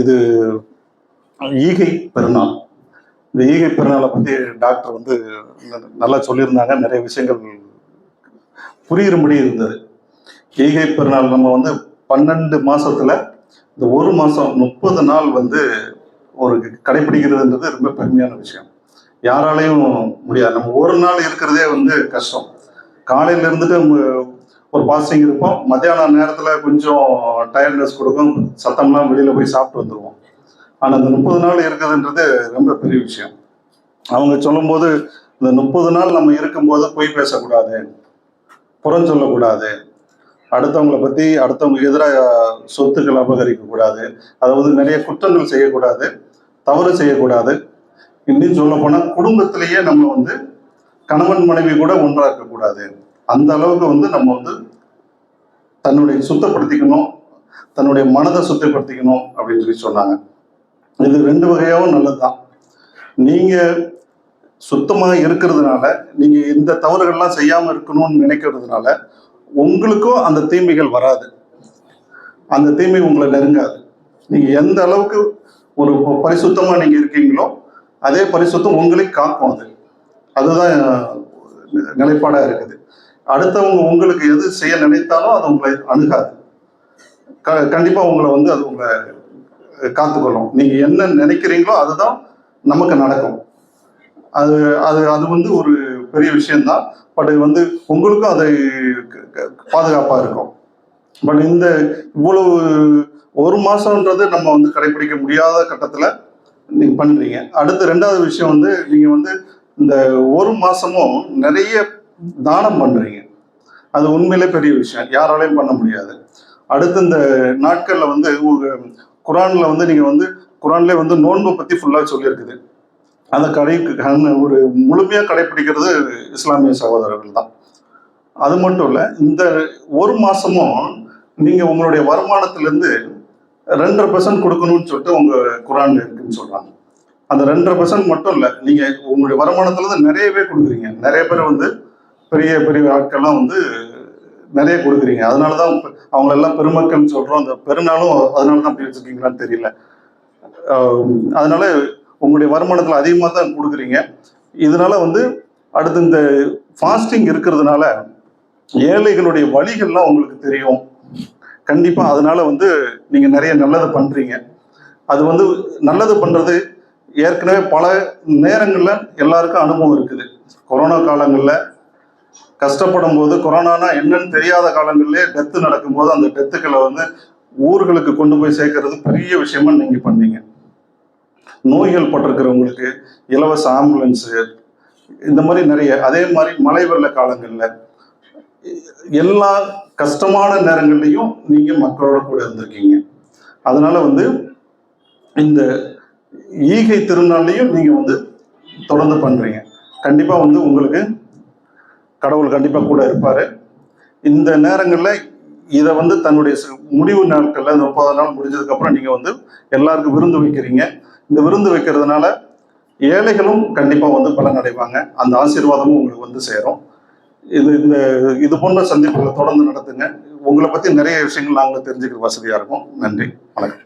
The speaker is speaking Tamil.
இது ஈகை பெருநாள். இந்த ஈகை பெருநாளை பற்றி டாக்டர் வந்து நல்லா சொல்லியிருந்தாங்க. நிறைய விஷயங்கள் புரியும்படி இருந்தது. ஈகை பெருநாள் நம்ம வந்து பன்னெண்டு மாசத்துல இந்த ஒரு மாசம் முப்பது நாள் வந்து ஒரு கடைபிடிக்கிறதுன்றது ரொம்ப பெருமையான விஷயம். யாராலையும் முடியாது. நம்ம ஒரு நாள் இருக்கிறதே வந்து கஷ்டம். காலையில இருந்துட்டு ஒரு பாசிங் இருப்போம். மத்தியான நேரத்தில் கொஞ்சம் டயர்ட்னஸ் கொடுக்கும். சத்தம்லாம் வெளியில் போய் சாப்பிட்டு வந்துருவோம். ஆனால் இந்த முப்பது நாள் இருக்குதுன்றது ரொம்ப பெரிய விஷயம். அவங்க சொல்லும்போது இந்த முப்பது நாள் நம்ம இருக்கும்போது பொய் பேசக்கூடாது. புறம் சொல்லக்கூடாது. அடுத்தவங்களை பற்றி அடுத்தவங்களுக்கு எதிராக சொத்துக்கள் அபகரிக்கக்கூடாது. அதாவது நிறைய குற்றங்கள் செய்யக்கூடாது. தவறு செய்யக்கூடாது. இன்னும் சொல்ல போனா குடும்பத்திலேயே நம்ம வந்து கணவன் மனைவி கூட ஒன்றா இருக்கக்கூடாது அந்த அளவுக்கு வந்து நம்ம வந்து தன்னுடைய சுத்தப்படுத்திக்கணும் தன்னுடைய மனதை சுத்தப்படுத்திக்கணும் அப்படின்னு சொல்லி சொன்னாங்க. இது ரெண்டு வகையாகவும் நல்லதுதான். நீங்க சுத்தமாக இருக்கிறதுனால நீங்க இந்த தவறுகள்லாம் செய்யாம இருக்கணும்னு நினைக்கிறதுனால உங்களுக்கும் அந்த தீமைகள் வராது. அந்த தீமை உங்களை நெருங்காது. நீங்க எந்த அளவுக்கு ஒரு பரிசுத்தமாக பரிசுத்தமா நீங்க இருக்கீங்களோ அதே பரிசுத்தம் உங்களை காக்கும் அது. அதுதான் நிலைப்பாடாக நிலைப்பாடா இருக்குது. அடுத்தவங்க உங்களுக்கு எது செய்ய நினைத்தாலும் அது உங்களை அணுகாது. க- கண்டிப்பாக உங்களை வந்து அது உங்களை காத்துக்கொள்ளும். நீங்கள் என்ன நினைக்கிறீங்களோ அதுதான் நமக்கு நடக்கும். அது அது அது வந்து ஒரு பெரிய விஷயம்தான். பட் வந்து உங்களுக்கும் அதை க- க- இருக்கும். பட் இந்த இவ்வளவு ஒரு மாதம்ன்றது நம்ம வந்து கடைபிடிக்க முடியாத கட்டத்தில் நீங்கள் பண்ணுறீங்க அடுத்து ரெண்டாவது விஷயம் வந்து நீங்கள் வந்து இந்த ஒரு மாதமும் நிறைய தானம் பண்ணுறீங்க அது உண்மையிலே பெரிய விஷயம். யாராலையும் பண்ண முடியாது. அடுத்து இந்த நாட்களில் வந்து உங்கள் குரானில் வந்து நீங்கள் வந்து குரான்லேயே வந்து நோன்பை பற்றி ஃபுல்லாக சொல்லியிருக்குது. அந்த கடை ஒரு முழுமையாக கடைபிடிக்கிறது இஸ்லாமிய சகோதரர்கள் தான். அது மட்டும் இல்லை இந்த ஒரு மாதமும் நீங்கள் உங்களுடைய வருமானத்திலேருந்து ரெண்டரை பர்சன்ட் கொடுக்கணும்னு சொல்லிட்டு உங்கள் குரான் இருக்குன்னு சொல்கிறாங்க அந்த ரெண்டரை பர்சன்ட் மட்டும் இல்லை நீங்கள் உங்களுடைய வருமானத்துலேருந்து நிறையவே கொடுக்குறீங்க. நிறைய பேர் வந்து பெரிய பெரிய ஆட்கள்லாம் வந்து நிறைய கொடுக்குறீங்க. அதனாலதான் அவங்க எல்லாம் பெருமக்கள்னு சொல்கிறோம் அந்த பெருநாளும் அதனால தான் அப்படி வச்சுருக்கீங்களான்னு தெரியல. அதனால உங்களுடைய வருமானத்தில் அதிகமாக தான் கொடுக்குறீங்க. இதனால வந்து அடுத்து இந்த ஃபாஸ்டிங் இருக்கிறதுனால ஏழைகளுடைய வழிகள்லாம் உங்களுக்கு தெரியும். கண்டிப்பாக அதனால வந்து நீங்கள் நிறைய நல்லது பண்ணுறீங்க அது வந்து நல்லது பண்ணுறது ஏற்கனவே பல நேரங்களில் எல்லாருக்கும் அனுபவம் இருக்குது. கொரோனா காலங்களில் கஷ்டப்படும் போது கொரோனானா என்னன்னு தெரியாத காலங்களிலே டெத்து நடக்கும்போது அந்த டெத்துக்களை வந்து ஊர்களுக்கு கொண்டு போய் சேர்க்கறது பெரிய விஷயமா நீங்க பண்ணீங்க. நோய்கள் பட்டிருக்கிறவங்களுக்கு இலவச ஆம்புலன்ஸு இந்த மாதிரி நிறைய அதே மாதிரி மழை வெள்ள காலங்களில் எல்லா கஷ்டமான நேரங்கள்லையும் நீங்க மக்களோட கூட இருந்திருக்கீங்க. அதனால வந்து இந்த ஈகை திருநாள்லையும் நீங்க வந்து தொடர்ந்து பண்றீங்க. கண்டிப்பா வந்து உங்களுக்கு கடவுள் கண்டிப்பாக கூட இருப்பார். இந்த நேரங்களில் இதை வந்து தன்னுடைய முடிவு நாட்களில் இந்த முப்பது நாள் முடிஞ்சதுக்கப்புறம் நீங்கள் வந்து எல்லாருக்கும் விருந்து வைக்கிறீங்க. இந்த விருந்து வைக்கிறதுனால ஏழைகளும் கண்டிப்பாக வந்து பலன் அடைவாங்க. அந்த ஆசீர்வாதமும் உங்களுக்கு வந்து சேரும். இது இந்த இது போன்ற சந்திப்புகளை தொடர்ந்து நடத்துங்க. உங்களை பற்றி நிறைய விஷயங்கள் நாங்கள் தெரிஞ்சுக்கிற வசதியாக இருக்கும். நன்றி. வணக்கம்.